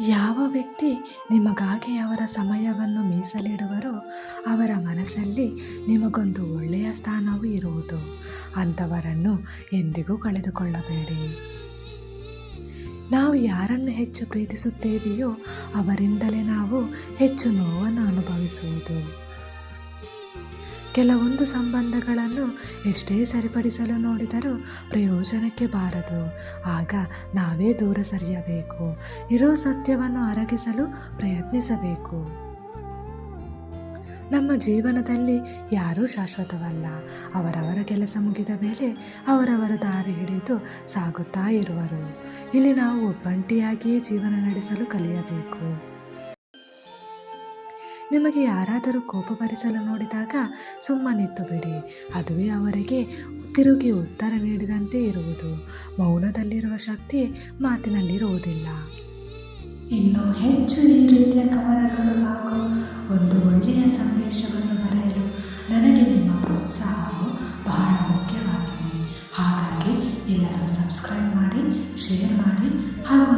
ಯಾವ ವ್ಯಕ್ತಿ ನಿಮಗಾಗಿ ಅವರ ಸಮಯವನ್ನು ಮೀಸಲಿಡುವರೋ ಅವರ ಮನಸ್ಸಲ್ಲಿ ನಿಮಗೊಂದು ಒಳ್ಳೆಯ ಸ್ಥಾನವೂ ಇರುವುದು. ಅಂಥವರನ್ನು ಎಂದಿಗೂ ಕಳೆದುಕೊಳ್ಳಬೇಡಿ. ನಾವು ಯಾರನ್ನು ಹೆಚ್ಚು ಪ್ರೀತಿಸುತ್ತೇವೆಯೋ ಅವರಿಂದಲೇ ನಾವು ಹೆಚ್ಚು ನೋವನ್ನು ಅನುಭವಿಸುವುದು. ಕೆಲವೊಂದು ಸಂಬಂಧಗಳನ್ನು ಎಷ್ಟೇ ಸರಿಪಡಿಸಲು ನೋಡಿದರೂ ಪ್ರಯೋಜನಕ್ಕೆ ಬಾರದು. ಆಗ ನಾವೇ ದೂರ ಸರಿಯಬೇಕು. ಇರೋ ಸತ್ಯವನ್ನು ಅರಗಿಸಲು ಪ್ರಯತ್ನಿಸಬೇಕು. ನಮ್ಮ ಜೀವನದಲ್ಲಿ ಯಾರೂ ಶಾಶ್ವತವಲ್ಲ. ಅವರವರ ಕೆಲಸ ಮುಗಿದ ಮೇಲೆ ಅವರವರ ದಾರಿ ಹಿಡಿದು ಸಾಗುತ್ತಾ ಇರುವರು. ಇಲ್ಲಿ ನಾವು ಒಬ್ಬಂಟಿಯಾಗಿಯೇ ಜೀವನ ನಡೆಸಲು ಕಲಿಯಬೇಕು. ನಿಮಗೆ ಯಾರಾದರೂ ಕೋಪ ಭರಿಸಲು ನೋಡಿದಾಗ ಸುಮ್ಮನಿತ್ತು ಬಿಡಿ ಅದುವೇ ಅವರಿಗೆ ತಿರುಗಿ ಉತ್ತರ ನೀಡಿದಂತೆ ಇರುವುದು. ಮೌನದಲ್ಲಿರುವ ಶಕ್ತಿ ಮಾತಿನಲ್ಲಿರುವುದಿಲ್ಲ. ಇನ್ನು ಹೆಚ್ಚು ಈ ರೀತಿಯ ಕವನಗಳು ಹಾಗೂ ಒಂದು ಒಳ್ಳೆಯ ಸಂದೇಶವನ್ನು ಬರೆಯಲು ನನಗೆ ನಿಮ್ಮ ಪ್ರೋತ್ಸಾಹವು ಬಹಳ ಮುಖ್ಯವಾಗಿದೆ. ಹಾಗಾಗಿ ಎಲ್ಲರೂ ಸಬ್ಸ್ಕ್ರೈಬ್ ಮಾಡಿ, ಶೇರ್ ಮಾಡಿ ಹಾಗೂ